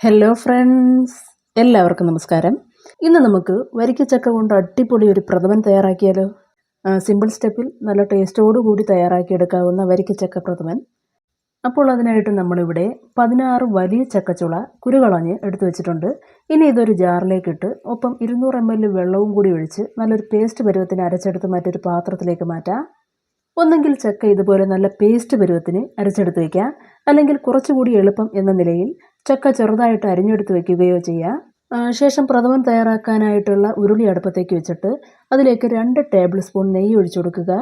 Hello friends എല്ലാവർക്കും നമസ്കാരം. ഇന്ന് നമുക്ക് വരിക്കച്ചക്ക കൊണ്ട് അടിപൊളി ഒരു പ്രഥമൻ തയ്യാറാക്കിയാലോ? സിമ്പിൾ സ്റ്റെപ്പിൽ നല്ല ടേസ്റ്റോടു കൂടി തയ്യാറാക്കിയെടുക്കാവുന്ന വരിക്കച്ചക്ക പ്രഥമൻ. അപ്പോൾ അതിനായിട്ട് നമ്മളിവിടെ പതിനാറ് വലിയ ചക്കച്ചുള കുരുകളഞ്ഞ് എടുത്തു വെച്ചിട്ടുണ്ട്. ഇനി ഇതൊരു ജാറിലേക്കിട്ട് ഒപ്പം ഇരുന്നൂറ് എം എൽ വെള്ളവും കൂടി ഒഴിച്ച് നല്ലൊരു പേസ്റ്റ് പരുവത്തിന് അരച്ചെടുത്ത് മറ്റൊരു പാത്രത്തിലേക്ക് മാറ്റാം. ഒന്നെങ്കിൽ ചക്ക ഇതുപോലെ നല്ല പേസ്റ്റ് പരുവത്തിന് അരച്ചെടുത്ത് വയ്ക്കാം അല്ലെങ്കിൽ കുറച്ചുകൂടി എളുപ്പം എന്ന നിലയിൽ ചക്ക ചെറുതായിട്ട് അരിഞ്ഞെടുത്ത് വെക്കുകയോ ചെയ്യാം. ശേഷം പ്രഥമൻ തയ്യാറാക്കാനായിട്ടുള്ള ഉരുളി അടുപ്പത്തേക്ക് വെച്ചിട്ട് അതിലേക്ക് രണ്ട് ടേബിൾ സ്പൂൺ നെയ്യ് ഒഴിച്ചു കൊടുക്കുക.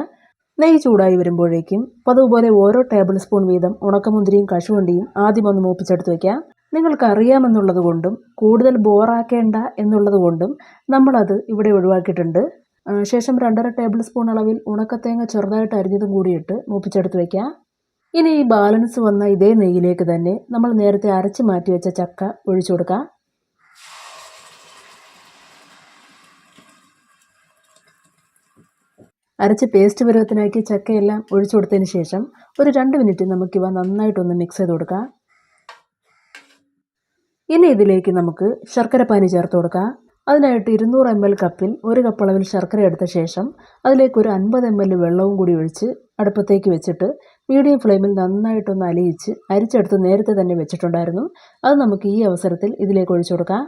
നെയ്യ് ചൂടായി വരുമ്പോഴേക്കും പതുപോലെ ഓരോ ടേബിൾ സ്പൂൺ വീതം ഉണക്കമുന്തിരിയും കശുവണ്ടിയും ആദ്യം ഒന്ന് മൂപ്പിച്ചെടുത്ത് വയ്ക്കാം നിങ്ങൾക്ക് അറിയാമെന്നുള്ളത് കൊണ്ടും കൂടുതൽ ബോറാക്കേണ്ട എന്നുള്ളത് കൊണ്ടും നമ്മളത് ഇവിടെ ഒഴിവാക്കിയിട്ടുണ്ട്. ശേഷം രണ്ടര ടേബിൾ സ്പൂൺ അളവിൽ ഉണക്കത്തേങ്ങ ചെറുതായിട്ട് അരിഞ്ഞതും കൂടിയിട്ട് മൂപ്പിച്ചെടുത്ത് വയ്ക്കാം ഇനി ഈ ബാലൻസ് വന്ന ഇതേ നെയ്യിലേക്ക് തന്നെ നമ്മൾ നേരത്തെ അരച്ച് മാറ്റി വെച്ച ചക്ക ഒഴിച്ചു കൊടുക്കാം. അരച്ച് പേസ്റ്റ് പരുവത്തിനാക്കി ചക്കയെല്ലാം ഒഴിച്ചു കൊടുത്തതിന് ശേഷം ഒരു രണ്ട് മിനിറ്റ് നമുക്കിവ നന്നായിട്ടൊന്ന് മിക്സ് ചെയ്ത് കൊടുക്കാം. ഇനി ഇതിലേക്ക് നമുക്ക് ശർക്കര പാനി ചേർത്ത് കൊടുക്കാം. അതിനായിട്ട് ഇരുന്നൂറ് എം എൽ കപ്പിൽ ഒരു കപ്പ് അളവിൽ ശർക്കര എടുത്ത ശേഷം അതിലേക്ക് ഒരു അൻപത് എം എൽ വെള്ളവും കൂടി ഒഴിച്ച് അടുപ്പത്തേക്ക് വെച്ചിട്ട് മീഡിയം ഫ്ലെയിമിൽ നന്നായിട്ടൊന്ന് അലിയിച്ച് അരിച്ചെടുത്ത് നേരത്തെ തന്നെ വെച്ചിട്ടുണ്ടായിരുന്നു. അത് നമുക്ക് ഈ അവസരത്തിൽ ഇതിലേക്ക് ഒഴിച്ചു കൊടുക്കാം.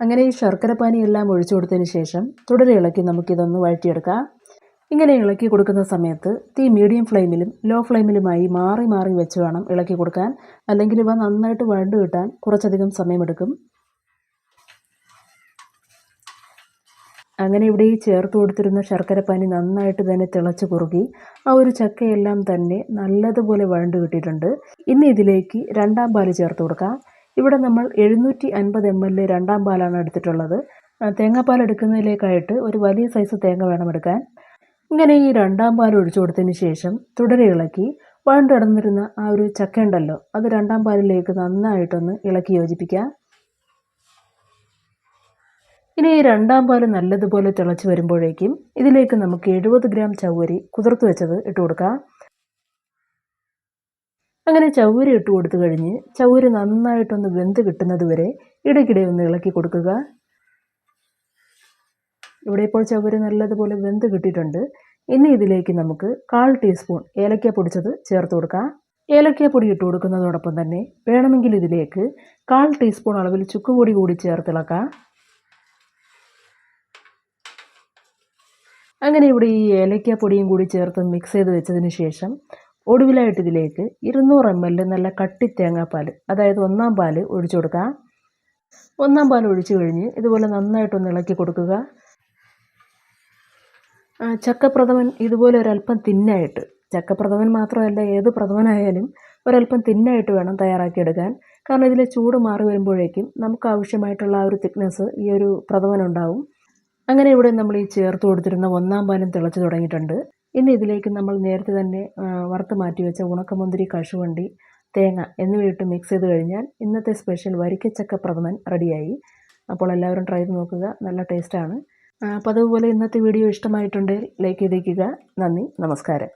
അങ്ങനെ ഈ ശർക്കരപ്പാനി എല്ലാം ഒഴിച്ചു കൊടുത്തതിന് ശേഷം തുടരെ ഇളക്കി നമുക്കിതൊന്ന് വഴറ്റിയെടുക്കാം. ഇങ്ങനെ ഇളക്കി കൊടുക്കുന്ന സമയത്ത് തീ മീഡിയം ഫ്ലെയിമിലും ലോ ഫ്ലെയിമിലുമായി മാറി മാറി വെച്ച് വേണം ഇളക്കി കൊടുക്കാൻ. അല്ലെങ്കിൽ ഇവ നന്നായിട്ട് വഴണ്ട് കിട്ടാൻ കുറച്ചധികം സമയമെടുക്കും. അങ്ങനെ ഇവിടെ ഈ ചേർത്ത് കൊടുത്തിരുന്ന ശർക്കരപ്പാനി നന്നായിട്ട് തന്നെ തിളച്ച് കുറുകി ആ ഒരു ചക്കയെല്ലാം തന്നെ നല്ലതുപോലെ വഴണ്ട് കിട്ടിയിട്ടുണ്ട്. ഇനി ഇതിലേക്ക് രണ്ടാം പാൽ ചേർത്ത് കൊടുക്കാം. ഇവിടെ നമ്മൾ എഴുന്നൂറ്റി അൻപത് എം എൽ രണ്ടാം പാലാണ് എടുത്തിട്ടുള്ളത്. തേങ്ങാപ്പാൽ എടുക്കുന്നതിലേക്കായിട്ട് ഒരു വലിയ സൈസ് തേങ്ങ വേണം എടുക്കാൻ. ഇങ്ങനെ ഈ രണ്ടാം പാൽ ഒഴിച്ചു കൊടുത്തതിന് ശേഷം തുടരെ ഇളക്കി വഴണ്ടിടന്നിരുന്ന ആ ഒരു ചക്ക ഉണ്ടല്ലോ അത് രണ്ടാം പാലിലേക്ക് നന്നായിട്ടൊന്ന് ഇളക്കി യോജിപ്പിക്കാം. ഇനി ഈ രണ്ടാം പാൽ നല്ലതുപോലെ തിളച്ച് വരുമ്പോഴേക്കും ഇതിലേക്ക് നമുക്ക് എഴുപത് ഗ്രാം ചവ്വരി കുതിർത്ത് വെച്ചത് ഇട്ട് കൊടുക്കാം. അങ്ങനെ ചവ്വരി ഇട്ട് കൊടുത്തു കഴിഞ്ഞ് ചവ്വരി നന്നായിട്ടൊന്ന് വെന്ത് കിട്ടുന്നത് വരെ ഇടയ്ക്കിടെ ഒന്ന് ഇളക്കി കൊടുക്കുക. ഇവിടെ ഇപ്പോൾ ചവ്വരി നല്ലതുപോലെ വെന്ത് കിട്ടിയിട്ടുണ്ട്. ഇനി ഇതിലേക്ക് നമുക്ക് കാൽ ടീസ്പൂൺ ഏലക്ക പൊടിച്ചത് ചേർത്ത് കൊടുക്കാം. ഏലക്ക പൊടി ഇട്ട് കൊടുക്കുന്നതോടൊപ്പം തന്നെ വേണമെങ്കിൽ ഇതിലേക്ക് കാൽ ടീസ്പൂൺ അളവിൽ ചുക്കുപൊടി കൂടി ചേർത്തിളക്കാം അങ്ങനെ ഇവിടെ ഈ ഏലക്ക പൊടിയും കൂടി ചേർത്ത് മിക്സ് ചെയ്ത് വെച്ചതിന് ശേഷം ഒടുവിലായിട്ട് ഇതിലേക്ക് ഇരുന്നൂറ് എം എൽ നല്ല കട്ടി തേങ്ങാപ്പാൽ അതായത് ഒന്നാം പാൽ ഒഴിച്ചു കൊടുക്കുക. ഒന്നാം പാൽ ഒഴിച്ചു കഴിഞ്ഞ് ഇതുപോലെ നന്നായിട്ടൊന്ന് ഇളക്കി കൊടുക്കുക. ചക്കപ്രഥമൻ ഇതുപോലെ ഒരല്പം തിന്നായിട്ട് ചക്കപ്രഥമൻ മാത്രമല്ല ഏത് പ്രഥമനായാലും ഒരല്പം തിന്നായിട്ട് വേണം തയ്യാറാക്കിയെടുക്കാൻ. കാരണം ഇതിലെ ചൂട് മാറി വരുമ്പോഴേക്കും നമുക്ക് ആവശ്യമായിട്ടുള്ള ആ ഒരു തിക്നെസ് ഈ ഒരു പ്രഥമനുണ്ടാവും. അങ്ങനെ ഇവിടെ നമ്മൾ ഈ ചേർത്ത് കൊടുത്തിരുന്ന ഒന്നാം പാനം തിളച്ച് തുടങ്ങിയിട്ടുണ്ട്. ഇനി ഇതിലേക്ക് നമ്മൾ നേരത്തെ തന്നെ വറുത്ത് മാറ്റി വെച്ച ഉണക്കമുന്തിരി കശുവണ്ടി തേങ്ങ എന്നിവയിട്ട് മിക്സ് ചെയ്ത് കഴിഞ്ഞാൽ ഇന്നത്തെ സ്പെഷ്യൽ വരിക്കച്ചക്ക പ്രഥമൻ റെഡിയായി. അപ്പോൾ എല്ലാവരും ട്രൈ ചെയ്ത് നോക്കുക നല്ല ടേസ്റ്റാണ് അപ്പോൾ അതുപോലെ ഇന്നത്തെ വീഡിയോ ഇഷ്ടമായിട്ടുണ്ടെങ്കിൽ ലൈക്ക് ചെയ്തേക്കുക. നന്ദി നമസ്കാരം.